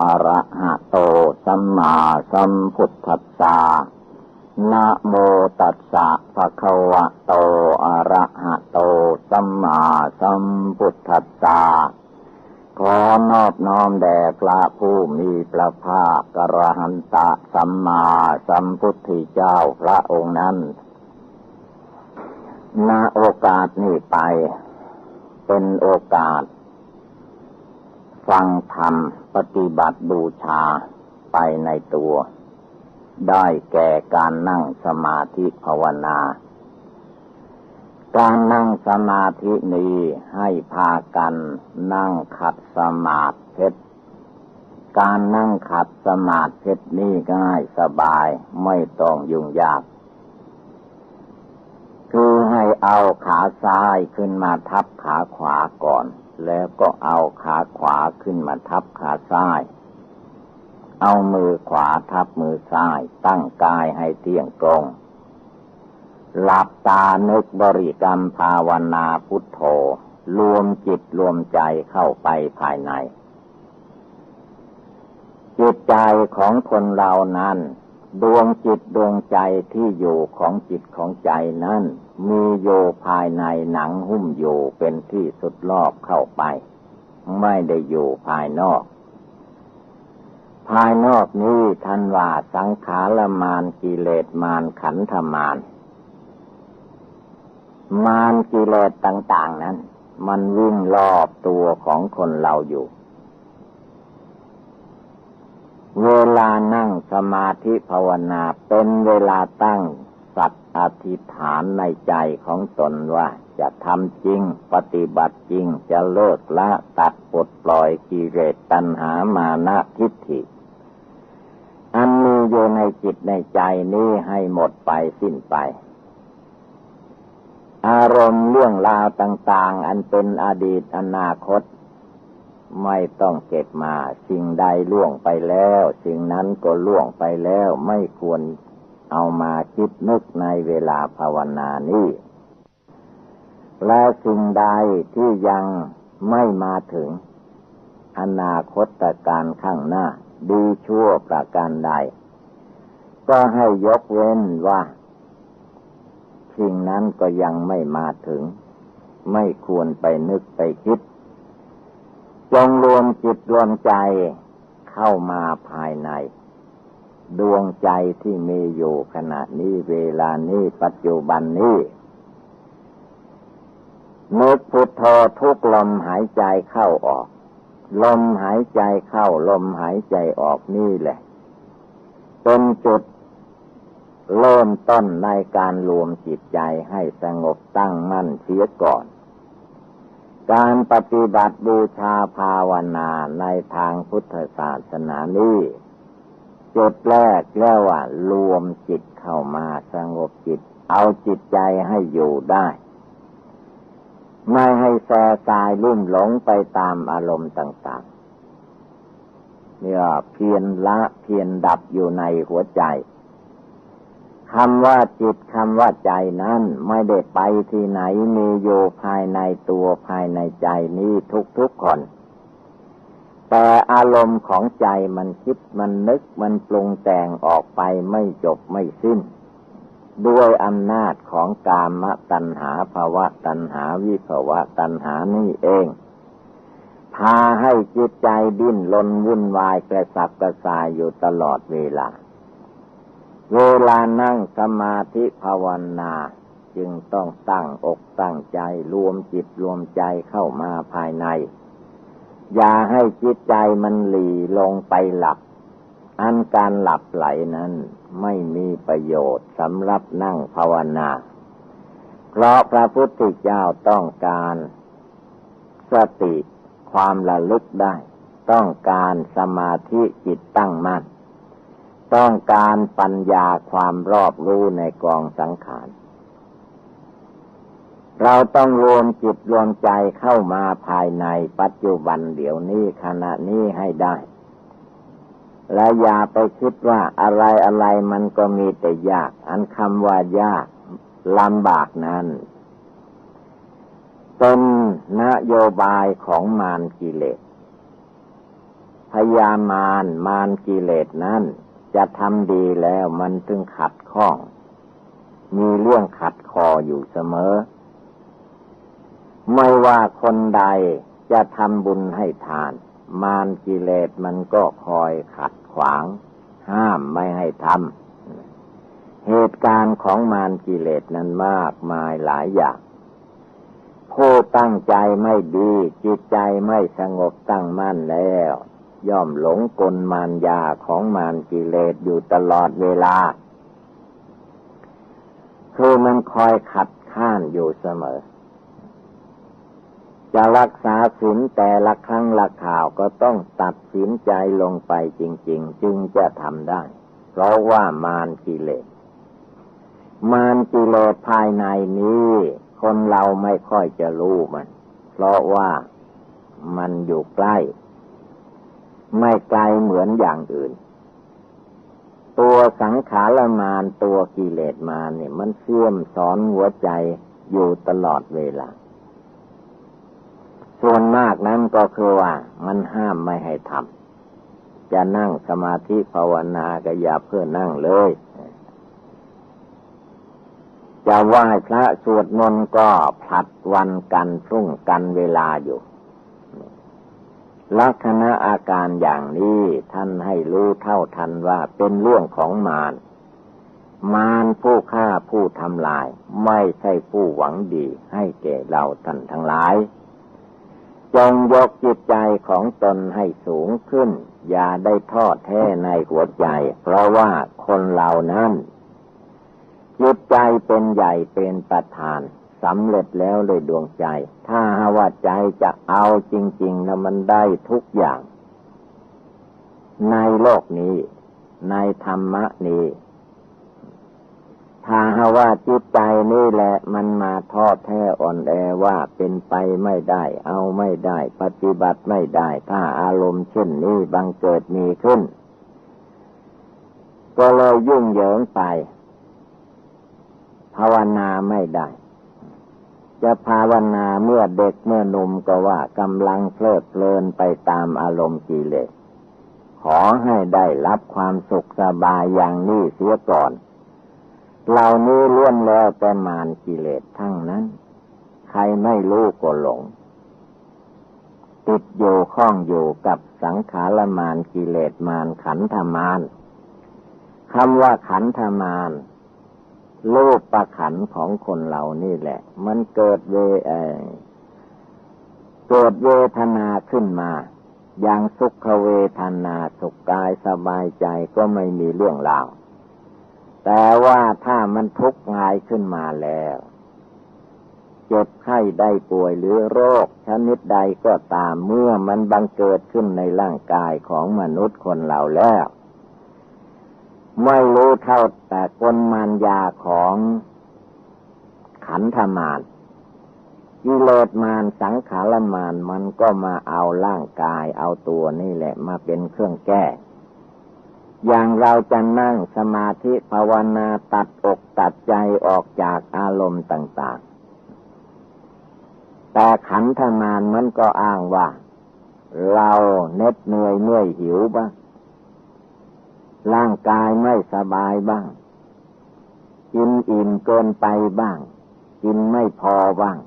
อะระหะโตสัมมาสัมพุทธัสสะนะโมตัสสะภะคะวะโตอะระหะโตสัมมาสัมพุทธัสสะขอนอบน้อมแด่พระผู้มีพระภาคกระหันตะสัมมาสัมพุทธเจ้าพระองค์นั้นณโอกาสนี้ไป เป็นโอกาส ฟังธรรมปฏิบัติบูชาไปในตัว ได้แก่การนั่งสมาธิภาวนา การนั่งสมาธินี้ให้พากันนั่งขัดสมาธิการนั่งขัดสมาธินี้ง่ายสบายไม่ต้องยุ่งยาก คือให้เอาขาซ้ายขึ้นมาทับขาขวาก่อน แล้วก็เอาขาขวาขึ้นมาทับขาซ้าย เอามือขวาทับมือซ้าย ตั้งกายให้เที่ยงตรง หลับตานึกบริกรรมภาวนาพุทโธ รวมจิตรวมใจเข้าไปภายใน จิตใจของคนเรานั้น ดวงจิตดวงใจที่อยู่ของจิตของใจนั้น มีโยภายในหนังหุ้มอยู่เป็นที่สุดรอบเข้าไป ไม่ได้อยู่ภายนอก ภายนอกนี้ทันว่าสังขารมานกิเลสมานขันธมาน มานกิเลสต่าง ๆ นั้น มันวิ่งรอบตัวของคนเราอยู่ เวลานั่งสมาธิภาวนาเป็นเวลาตั้ง อธิษฐานในใจของตนว่า จะทำจริง ปฏิบัติจริงจะเลิกละตัดปลดปล่อยกิเลสตัณหามานะทิฏฐิ อันมีอยู่ในจิตในใจนี้ให้หมดไปสิ้นไป อารมณ์เรื่องราวต่าง ๆ อันเป็นอดีตอนาคต ไม่ต้องเก็บมา สิ่งใดล่วงไปแล้ว สิ่งนั้นก็ล่วงไปแล้วไม่ควร เอามาคิดนึกในเวลาภาวนานี้ และสิ่งใดที่ยังไม่มาถึง อนาคตการข้างหน้า ดีชั่วประการใด ก็ให้ยกเว้นว่าสิ่งนั้นก็ยังไม่มาถึง ไม่ควรไปนึกไปคิด จงรวมจิตรวมใจเข้ามาภายใน ดวงใจที่มีอยู่ขณะนี้เวลานี้ปัจจุบันนี้นึกพุทโธทุกลมหายใจเข้าออก ลมหายใจเข้า ลมหายใจออกนี่แหละ เป็นจุดเริ่มต้นในการรวมจิตใจให้สงบตั้งมั่นเสียก่อน การปฏิบัติบูชาภาวนาในทางพุทธศาสนานี้ จุดแรกเรียกว่า รวมจิตเข้ามาสงบจิต เอาจิตใจให้อยู่ได้ ไม่ให้แสสายลุ่มหลงไปตามอารมณ์ต่างๆเนี่ยเพียรละเพียรดับอยู่ในหัวใจคำว่าจิตคำว่าใจนั้นไม่ได้ไปที่ไหนมีอยู่ภายในตัวภายในใจนี้ทุกๆคน แต่อารมณ์ของใจมันคิดมันนึกมันปรุงแต่งออกไปไม่จบไม่สิ้น ด้วยอำนาจของกามตัณหาภาวะตัณหาวิภาวะตัณหานี่เอง พาให้จิตใจดิ้นรนวุ่นวายกระสับกระส่ายอยู่ตลอดเวลา เวลานั่งสมาธิภาวนาจึงต้องตั้งอกตั้งใจรวมจิตรวมใจเข้ามาภายใน อย่าให้จิตใจมันหลีลงไปหลับ อันการหลับไหลนั้นไม่มีประโยชน์สำหรับนั่งภาวนา เพราะพระพุทธเจ้าต้องการสติความระลึกได้ ต้องการสมาธิจิตตั้งมั่น ต้องการปัญญาความรอบรู้ในกองสังขาร เราต้องรวมจิตรวมใจเข้ามาภายในปัจจุบันเดี๋ยวนี้ขณะนี้ให้ได้ และอย่าไปคิดว่าอะไรอะไรมันก็มีแต่ยาก อันคำว่ายากลำบากนั้นเป็นนโยบายของมารกิเลสพยามารมารกิเลสนั้นจะทำดีแล้วมันถึงขัดข้อง มีเรื่องขัดคออยู่เสมอ ไม่ว่าคนใดจะทำบุญให้ทาน มารกิเลสมันก็คอยขัดขวาง ห้ามไม่ให้ทำเหตุการณ์ของมารกิเลสนั้นมากมายหลายอย่างผู้ตั้งใจไม่ดี จิตใจไม่สงบตั้งมั่นแล้ว ย่อมหลงกลมารยาของมารกิเลสอยู่ตลอดเวลา คือมันคอยขัดข้านอยู่เสมอ จะรักษาศีลแต่ละครั้งละข่าวก็ต้องตัดสินใจลงไปจริง ๆ จึงจะทำได้ เพราะว่ามารกิเลส มารกิเลสภายในนี้ คนเราไม่ค่อยจะรู้มัน เพราะว่ามันอยู่ใกล้ ไม่ไกลเหมือนอย่างอื่น ตัวสังขารมานตัวกิเลสมารเนี่ย มันเสื่อมสอนหัวใจอยู่ตลอดเวลา ส่วนมากนั้นก็คือว่ามันห้ามไม่ให้ทำจะนั่งสมาธิภาวนาก็อย่าเพื่อนั่งเลยจะไหว้พระสวดมนต์ก็ผลัดวันกันพรุ่งกันเวลาอยู่ลักษณะอาการอย่างนี้ท่านให้รู้เท่าทันว่าเป็นเรื่องของมาร มารผู้ฆ่าผู้ทำลาย ไม่ใช่ผู้หวังดีให้แก่เราท่านทั้งหลาย จงยกจิตใจของตนให้สูงขึ้น อย่าได้ทอดแท้ในหัวใจ เพราะว่าคนเหล่านั้นจิตใจเป็นใหญ่เป็นประธานสำเร็จแล้วเลยดวงใจ ถ้าว่าใจจะเอาจริงๆนะมันได้ทุกอย่าง ในโลกนี้ ในธรรมะนี้ ถ้าว่าจิตใจนี่แหละมันมาทอดแท้อ่อนแอว่าเป็นไปไม่ได้ เอาไม่ได้ ปฏิบัติไม่ได้ ถ้าอารมณ์เช่นนี้บังเกิดมีขึ้น ก็เลยยุ่งเหยิงไป ภาวนาไม่ได้ จะภาวนาเมื่อเด็กเมื่อหนุ่มก็ว่ากำลังเพลิดเพลินไปตามอารมณ์กิเลสขอให้ได้รับความสุขสบายอย่างนี้เสียก่อน เหล่านี้ล้วนแล้วแต่มานกิเลสทั้งนั้น ใครไม่รู้ก็หลง ติดอยู่ข้องอยู่กับสังขารมานกิเลสมานขันธมานคำว่าขันธมานรูปประขันของคนเรานี่แหละ มันเกิดเวเอเกิดเวทนาขึ้นมาอย่างสุขเวทนาสุขกายสบายใจก็ไม่มีเรื่องราว แต่ว่าถ้ามันทุกข์งายขึ้นมาแล้ว เจ็บไข้ได้ป่วยหรือโรค ชนิดใดก็ตามเมื่อมันบังเกิดขึ้นในร่างกายของมนุษย์คนเราแล้ว ไม่รู้เท่าแต่กลมารยาของขันธมารกิเลสมารสังขารมารมันก็มาเอาร่างกายเอาตัวนี่แหละ มาเป็นเครื่องแก้ อย่างเราจะนั่งสมาธิภาวนาตัดอกตัดใจออกจากอารมณ์ต่าง ๆ แต่ขันธมารมันก็อ้างว่า เราเน็ดเหนื่อยเมื่อยหิวบ้าง ร่างกายไม่สบายบ้าง กินอิ่มเกินไปบ้าง กินไม่พอบ้าง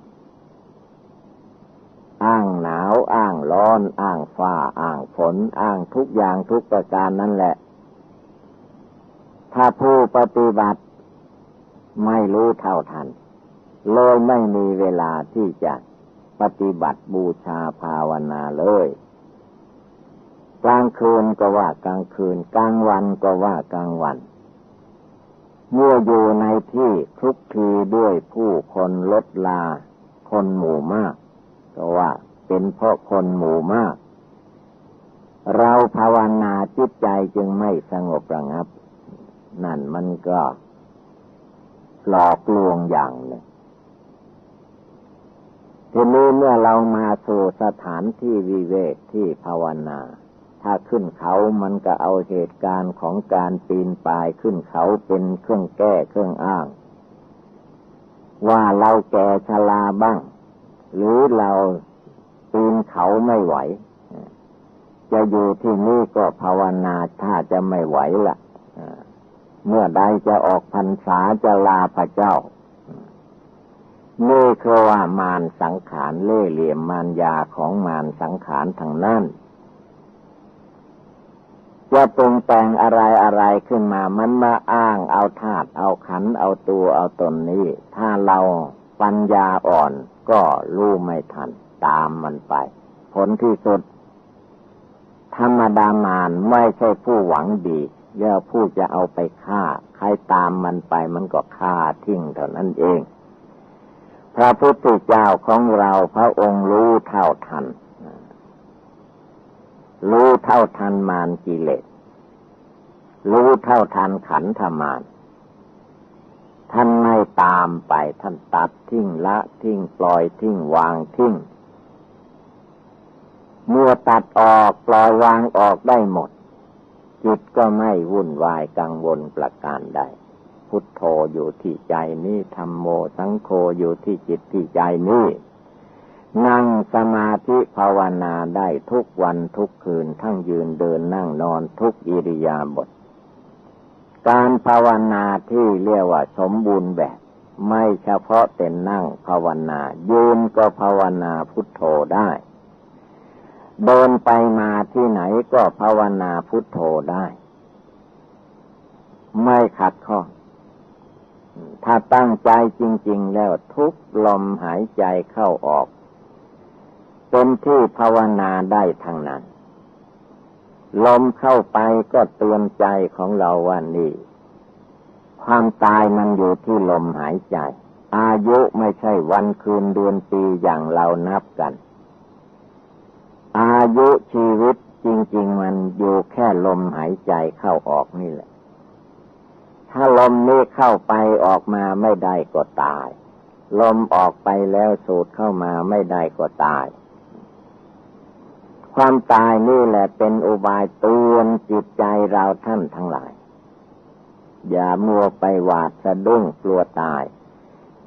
อ้างหนาว อ้างร้อน อ้างฟ้า อ้างฝน อ้างทุกอย่างทุกประการนั่นแหละ ถ้าผู้ปฏิบัติ ไม่รู้เท่าทัน เลยไม่มีเวลาที่จะปฏิบัติบูชาภาวนาเลย กลางคืนก็ว่ากลางคืน กลางวันก็ว่ากลางวัน เมื่ออยู่ในที่คลุกคลีด้วยผู้คนลดลา คนหมู่มาก ก็ว่าเป็นเพราะคนหมู่มาก เราภาวนาจิตใจจึงไม่สงบระงับ นั่นมันก็หลอกลวงอย่างหนึ่งทีนี้เมื่อเรามาสู่สถานที่วิเวกที่ภาวนา ถ้าขึ้นเขามันก็เอาเหตุการณ์ของการปีนป่ายขึ้นเขาเป็นเครื่องแก้เครื่องอ้าง ว่าเราแก่ชราบ้าง หรือเราปีนเขาไม่ไหว จะอยู่ที่นี่ก็ภาวนาถ้าจะไม่ไหวละ่ะ เมื่อใดจะออกพรรษาจะลาพระเจ้านี่คือว่ามารสังขารเล่เหลี่ยมมารยาของมารสังขารทางนั้นจะปรุงแต่งอะไรอะไรขึ้นมา มันมาอ้างเอาธาตุเอาขันเอาตัวเอาตนนี้ ถ้าเราปัญญาอ่อนก็รู้ไม่ทัน ตามมันไป ผลที่สุด ธรรมดามานไม่ใช่ผู้หวังดี เย่าผู้จะเอาไปฆ่า ใครตามมันไปมันก็ฆ่าทิ้งเท่านั้นเอง พระพุทธเจ้าของเราพระองค์รู้เท่าทัน รู้เท่าทันมารกิเลส รู้เท่าทันขันธมารท่านไม่ตามไปท่านตัดทิ้งละทิ้งปล่อยทิ้งวางทิ้งเมื่อตัดออกปล่อยวางออกได้หมด จิตก็ไม่วุ่นวายกังวลประการใด พุทโธอยู่ที่ใจนี้ธรรมโมสังโฆอยู่ที่จิตที่ใจนี้นั่งสมาธิภาวนาได้ทุกวันทุกคืนทั้งยืนเดินนั่งนอนทุกอิริยาบถการภาวนาที่เรียกว่าสมบูรณ์แบบ ไม่เฉพาะแต่นั่งภาวนา ยืนก็ภาวนาพุทโธได้ เดินไปมาที่ไหนก็ภาวนาพุทโธได้ ไม่ขัดข้องถ้าตั้งใจจริง ๆ แล้วทุกลมหายใจเข้าออก เป็นที่ภาวนาได้ทางนั้น ลมเข้าไปก็เตือนใจของเราว่านี่ ความตายมันอยู่ที่ลมหายใจ อายุไม่ใช่วันคืนเดือนปีอย่างเรานับกัน อายุชีวิตจริง ๆ มันอยู่แค่ลมหายใจเข้าออกนี่แหละ ถ้าลมนี้เข้าไปออกมาไม่ได้ก็ตาย ลมออกไปแล้วสูดเข้ามาไม่ได้ก็ตาย ความตายนี่แหละเป็นอุบายเตือนจิตใจเราท่านทั้งหลาย อย่ามัวไปหวาดสะดุ้งกลัวตาย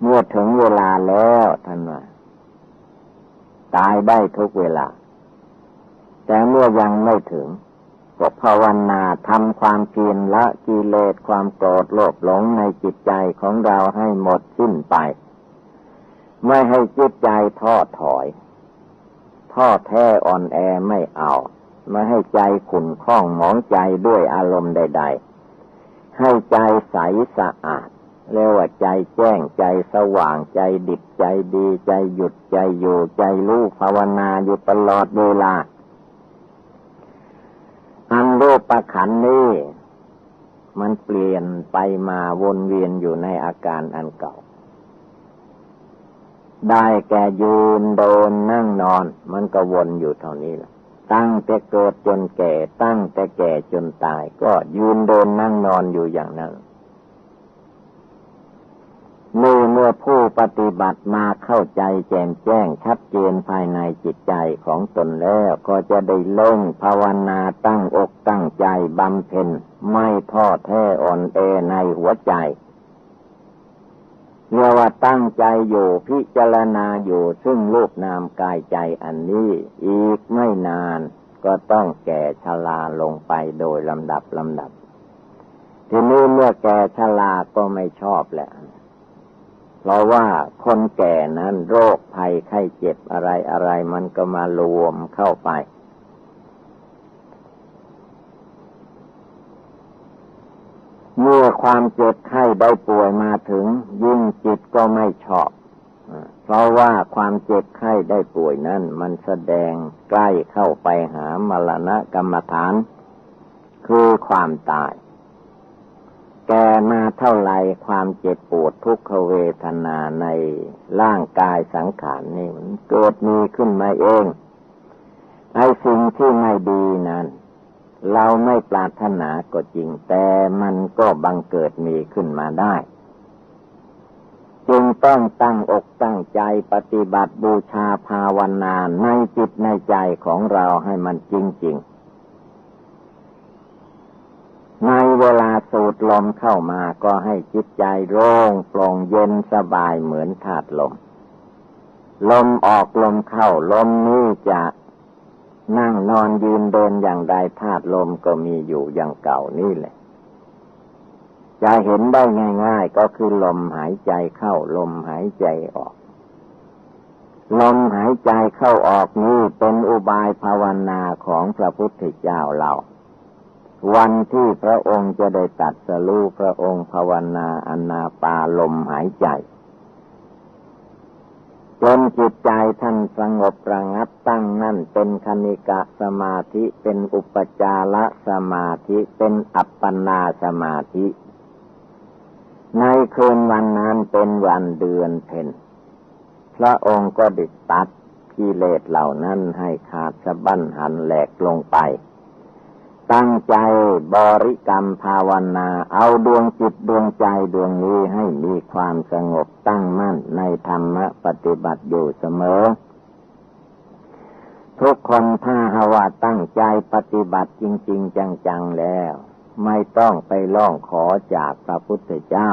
เมื่อถึงเวลาแล้วท่านว่าตายได้ทุกเวลา แต่เมื่อยังไม่ถึงก็ภาวนาทำความเพียรละกิเลสความโกรธโลภหลงในจิตใจของเราให้หมดสิ้นไป ไม่ให้จิตใจท้อถอย ท้อแท้อ่อนแอไม่เอา ไม่ให้ใจขุ่นข้องหมองใจด้วยอารมณ์ใด ๆ ให้ใจใสสะอาดเรียกว่าใจแจ้งใจสว่างใจดิบใจดี ใจหยุดใจอยู่ใจรู้ภาวนาอยู่ตลอดเวลา รูปประขันนี้มันเปลี่ยนไปมาวนเวียนอยู่ในอาการอันเก่า ได้แก่ยืนโดนนั่งนอน มันก็วนอยู่เท่านี้แหละตั้งแต่เกิดจนแก่ ตั้งแต่แก่จนตาย ก็ยืนเดินนั่งนอนอยู่อย่างนั้น นี่เมื่อผู้ปฏิบัติมาเข้าใจแจ่มแจ้งชัดเจนภายในจิตใจของตนแล้ว ก็จะได้ลงภาวนาตั้งอกตั้งใจบำเพ็ญไม่ท้อแท้อ่อนแอในหัวใจเมื่อว่าตั้งใจอยู่พิจารณาอยู่ซึ่งรูปนามกายใจอันนี้ อีกไม่นานก็ต้องแก่ชราลงไปโดยลำดับลำดับ ทีนี้เมื่อแก่ชราก็ไม่ชอบแหละ เพราะว่าคนแก่นั้นโรคภัยไข้เจ็บอะไรอะไรมันก็มารวมเข้าไป เมื่อความเจ็บไข้ได้ป่วยมาถึง ยิ่งจิตก็ไม่ชอบเพราะว่าความเจ็บไข้ได้ป่วยนั้นมันแสดงใกล้เข้าไปหามรณะกรรมฐาน คือความตาย แกมาเท่าไรความเจ็บปวดทุกขเวทนาในร่างกายสังขารนี่มันเกิดมีขึ้นมาเองไอ้สิ่งที่ไม่ดีนั้น เราไม่ปรารถนาก็จริง แต่มันก็บังเกิดมีขึ้นมาได้ จึงต้องตั้งอกตั้งใจปฏิบัติบูชาภาวนาในจิตในใจของเราให้มันจริงๆ ในเวลาสูดลมเข้ามาก็ให้จิตใจโล่งโปร่งเย็นสบายเหมือนธาตุลม ลมออกลมเข้าลมนี้จะนั่งนอนยืนเดินอย่างใดธาตุลมก็มีอยู่อย่างเก่านี่แหละ จะเห็นได้ง่าย ๆ ก็คือลมหายใจเข้าลมหายใจออก ลมหายใจเข้าออกนี้เป็นอุบายภาวนาของพระพุทธเจ้าเรา วันที่พระองค์จะได้ตัดสรู้พระองค์ภาวนาอนาปาลมหายใจจนจิตใจท่านสงบระงับตั้งนั่นเป็นคณิกะสมาธิเป็นอุปจารสมาธิเป็นอัปปนาสมาธิ ในคืนวันนั้นเป็นวันเดือนเพ็ญพระองค์ก็ดิตัดกิเลสเหล่านั้นให้ขาดสะบั้นหันแหลกลงไป ตั้งใจบริกรรมภาวนา เอาดวงจิตดวงใจดวงนี้ให้มีความสงบตั้งมั่นในธรรมปฏิบัติอยู่เสมอ ทุกคนถ้าหาว่าตั้งใจปฏิบัติจริง ๆ จัง ๆ แล้ว ไม่ต้องไปร้องขอจากพระพุทธเจ้า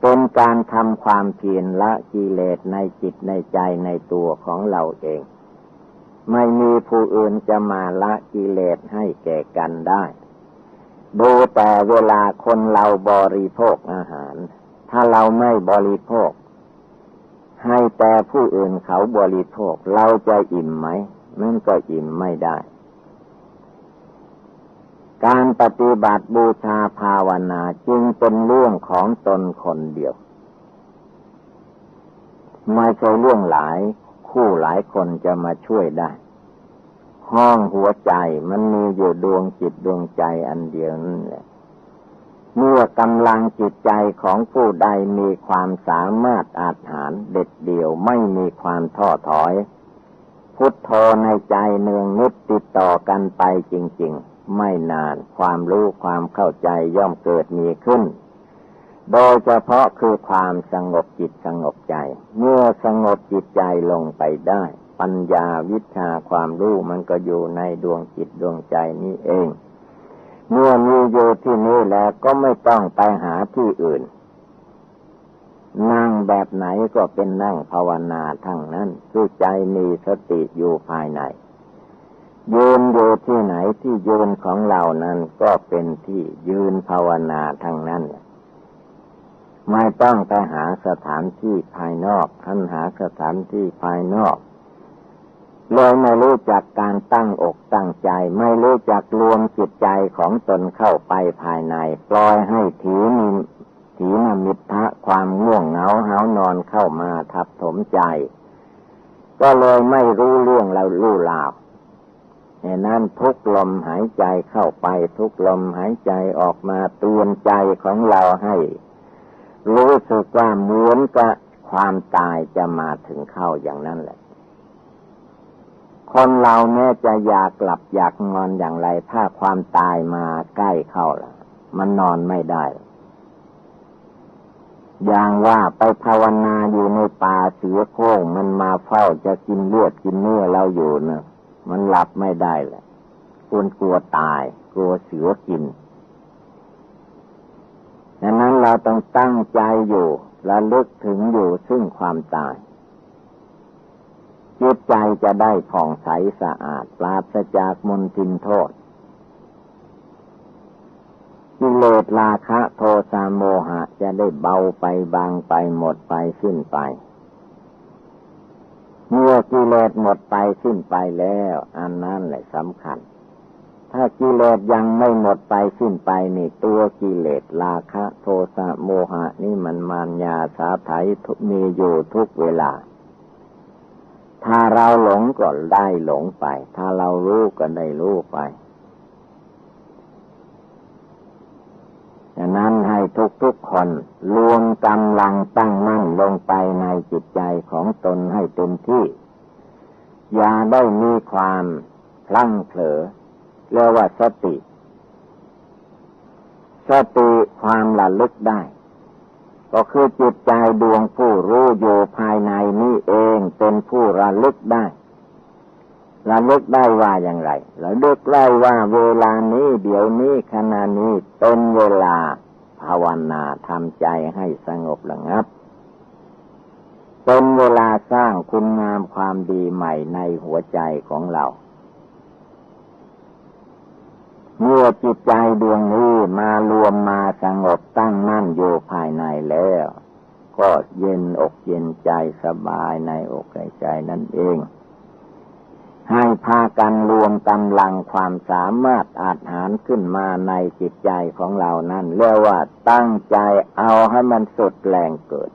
เป็นการทำความเพียรละกิเลสในจิตในใจในตัวของเราเอง ไม่มีผู้อื่นจะมาละกิเลสให้แก่กันได้ ดูแต่เวลาคนเราบริโภคอาหาร ถ้าเราไม่บริโภค ให้แต่ผู้อื่นเขาบริโภค เราจะอิ่มไหมนั่นก็อิ่มไม่ได้ การปฏิบัติบูชาภาวนาจึงเป็นเรื่องของตนคนเดียว ไม่ใช่เรื่องหลาย คู่หลายคนจะมาช่วยได้ ห้องหัวใจมันมีอยู่ดวงจิตดวงใจอันเดียวนั่นแหละเมื่อกำลังจิตใจของผู้ใดมีความสามารถอาจหารเด็ดเดี่ยวไม่มีความท้อถอย พุทโธในใจเนืองนิดติดต่อกันไปจริง ๆ ไม่นานความรู้ความเข้าใจย่อมเกิดมีขึ้น โดยเฉพาะคือความสงบจิตสงบใจ เมื่อสงบจิตใจลงไปได้ ปัญญาวิชาความรู้มันก็อยู่ในดวงจิตดวงใจนี้เอง เมื่อมีอยู่ที่นี่แล้วก็ไม่ต้องไปหาที่อื่น นั่งแบบไหนก็เป็นนั่งภาวนาทั้งนั้นคือใจมีสติอยู่ภายในยืนอยู่ที่ไหนที่ยืนของเรานั้นก็เป็นที่ยืนภาวนาทั้งนั้น ไม่ต้องไปหาสถานที่ภายนอกท่านหาสถานที่ภายนอกเลยไม่รู้จักการตั้งอกตั้งใจ ไม่รู้จักรวมจิตใจของตนเข้าไปภายใน ปล่อยให้ถีนิถีนมิทะความง่วงเหงาหานอนเข้ามาทับถมใจ ก็เลยไม่รู้เรื่องเรารู้ลาวดังนั้นทุกลมหายใจเข้าไปทุกลมหายใจออกมาเตือนใจของเราให้ รู้สึกว่าเหมือนกับความตายจะมาถึงเข้าอย่างนั้นแหละ คนเราเนี่ยจะอยากหลับอยากนอนอย่างไร ถ้าความตายมาใกล้เข้าละมันนอนไม่ได้ อย่างว่าไปภาวนาอยู่ในป่าเสือโค้งมันมาเฝ้าจะกินเลือดกินเนื้อเราอยู่เนะมันหลับไม่ได้แหละคนกลัวตาย กลัวเสือกิน เราต้องตั้งใจอยู่และลึกถึงอยู่ซึ่งความตายจิตใจจะได้ผ่องใสสะอาดปราศจากมลทินโทษกิเลสราคะโทสะโมหะจะได้เบาไปบางไปหมดไปสิ้นไปเมื่อกิเลสหมดไปสิ้นไปแล้ว อันนั้นแหละสำคัญ ถ้ากิเลสยังไม่หมดไปสิ้นไปนี่ตัวกิเลสราคะโทสะโมหะนี่มันมารยาสาไถมีอยู่ทุกเวลา ถ้าเราหลงก็ได้หลงไป ถ้าเรารู้ก็ได้รู้ไปดังนั้นให้ทุกๆคนรวมกำลังตั้งมั่นลงไปในจิตใจของตนให้เต็มที่ อย่าได้มีความพลั้งเผลอ เรียกว่าสติ สติความระลึกได้ ก็คือจิตใจดวงผู้รู้อยู่ภายในนี้เองเป็นผู้ระลึกได้ระลึกได้ว่าอย่างไรระลึกได้ว่าเวลานี้เดี๋ยวนี้ขณะนี้เป็นเวลาภาวนาทำใจให้สงบระงับ เป็นเวลาสร้างคุณงามความดีใหม่ในหัวใจของเรา เมื่อจิตใจดวงนี้มารวมมาสงบตั้งมั่นอยู่ภายในแล้ว ก็เย็นอกเย็นใจสบายในอกในใจนั่นเอง ให้พากันรวมกำลังความสามารถอาจหารขึ้นมาในจิตใจของเรานั่นเรียกว่าตั้งใจเอาให้มันสุดแรงเกิด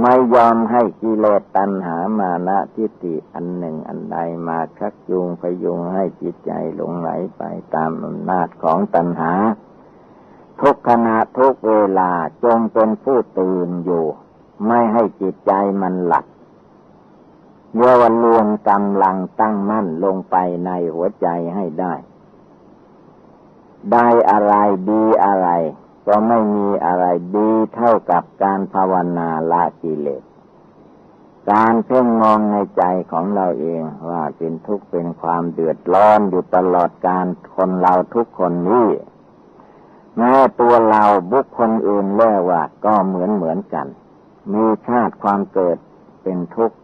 ไม่ยอมให้กิเลสตัณหามานะทิฏฐิอันหนึ่งอันใดมาชักจูงพยุงให้จิตใจหลงไหลไปตามอำนาจของตัณหา ทุกขณะทุกเวลาจงเป็นผู้ตื่นอยู่ ไม่ให้จิตใจมันหลับเยาวรวมกำลังตั้งมั่นลงไปในหัวใจให้ได้ ได้อะไรดีอะไร ก็ไม่มีอะไรดีเท่ากับการภาวนาละกิเลส การเพ่งมองในใจของเราเองว่าเป็นทุกข์เป็นความเดือดร้อนอยู่ตลอดการคนเราทุกคนนี้แม้ตัวเราบุคคลอื่นแล้วว่าก็เหมือนเหมือนกัน มีชาติความเกิดเป็นทุกข์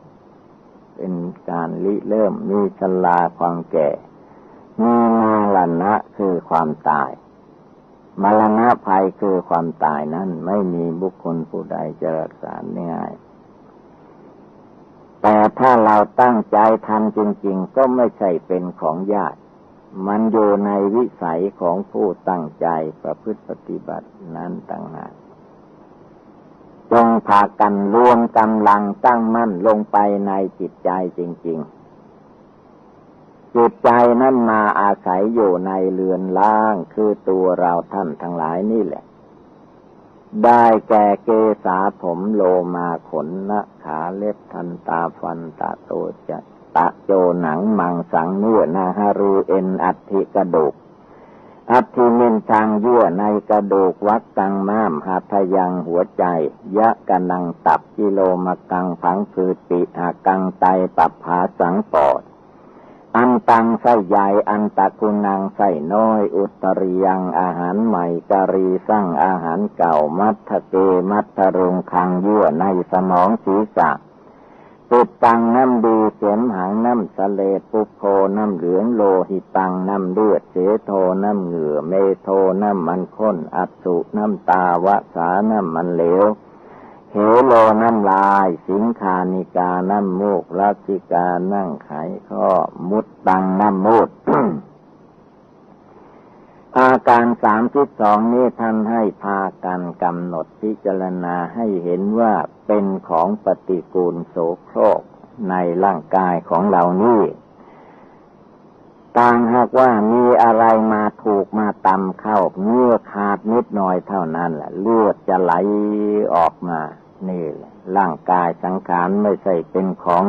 เป็นการลิเริ่มมีชลาความแก่ มีนาลนะคือความตาย มรณะภัยคือความตายนั้น ไม่มีบุคคลผู้ใดจะรักษาง่ายแต่ถ้าเราตั้งใจทำจริง ๆ ก็ไม่ใช่เป็นของยาก มันอยู่ในวิสัยของผู้ตั้งใจประพฤติปฏิบัตินั้นต่างหากจงพากันรวมกำลังตั้งมั่นลงไปในจิตใจจริง ๆ จิตใจนั้นมาอาศัยอยู่ในเรือนล่างคือตัวเราท่านทั้งหลายนี่แหละ ได้แก่เกษาผมโลมาขนนะขาเล็บทันตาฟันตาโตจะตะโจหนังมังสังเนื้อนาฮารูเอ็นอัติกระดูกอัติมินทางเยื่อในกระดูกวัดตังม้ามหัตยังหัวใจ ยะกะนังตับกิโลมกังพังพืปิอากังไตปับผาสังปอด อันตังไส้ใหญ่ อันตะกุนังไส้น้อย อุตริยังอาหารใหม่การีสร้างอาหารเก่ามัทเกมัทรุงคังยั่วในสมองศีรษะตุตังน้ำดีเสียมหางน้ำสเลปุโพน้ำเหลืองโลหิตังน้ำเลือดเสโทน้ำเหงื่อเมโทน้ำมันข้นอัสุน้ำตาวะสาน้ำมันเหลว เหโลน้ำลาย สิงคานิกาน้ำมูกรัชิกานั่งไขข้อมุดตังน้ำมูดอาการสามสิบสองนี้ท่านให้พากันกำหนดพิจารณาให้เห็นว่าเป็นของปฏิกูลโสโครกในร่างกายของเรานี่ ต่างหากว่ามีอะไรมาถูกมาตำเข้าเมื่อขาดนิดหน่อยเท่านั้นแหละเลือดจะไหลออกมา นี่แหละร่างกายสังขารไม่ใช่เป็นของ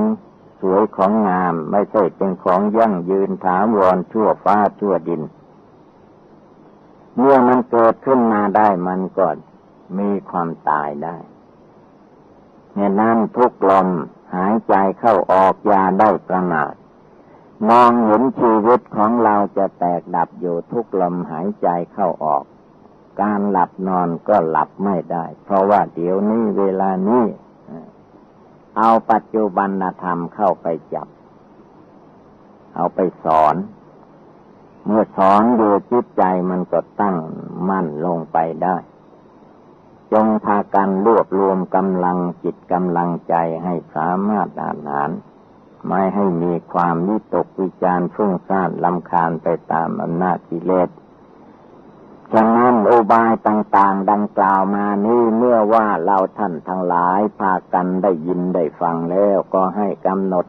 สวยของงาม ไม่ใช่เป็นของยั่งยืนถาวรชั่วฟ้าชั่วดิน เมื่อมันเกิดขึ้นมาได้มันก็มีความตายได้เนี่ยนั้นทุกลมหายใจเข้าออกยาได้ประมาท มองเห็นชีวิตของเราจะแตกดับอยู่ทุกลมหายใจเข้าออก การหลับนอนก็หลับไม่ได้ เพราะว่าเดี๋ยวนี้เวลานี้เอาปัจจุบันธรรมเข้าไปจับ เอาไปสอน เมื่อสอนอยู่จิตใจมันก็ตั้งมั่นลงไปได้ จงพากันรวบรวมกำลังจิตกำลังใจให้สามารถอ่านหาน ไม่ให้มีความวิตกวิจารฟุ้งซ่านลำคาญไปตามอำนาจกิเลสฉะนั้นอุบายต่างๆ ดังกล่าวมานี้เมื่อว่าเราท่านทั้งหลายพากันได้ยินได้ฟังแล้วก็ให้กำหนด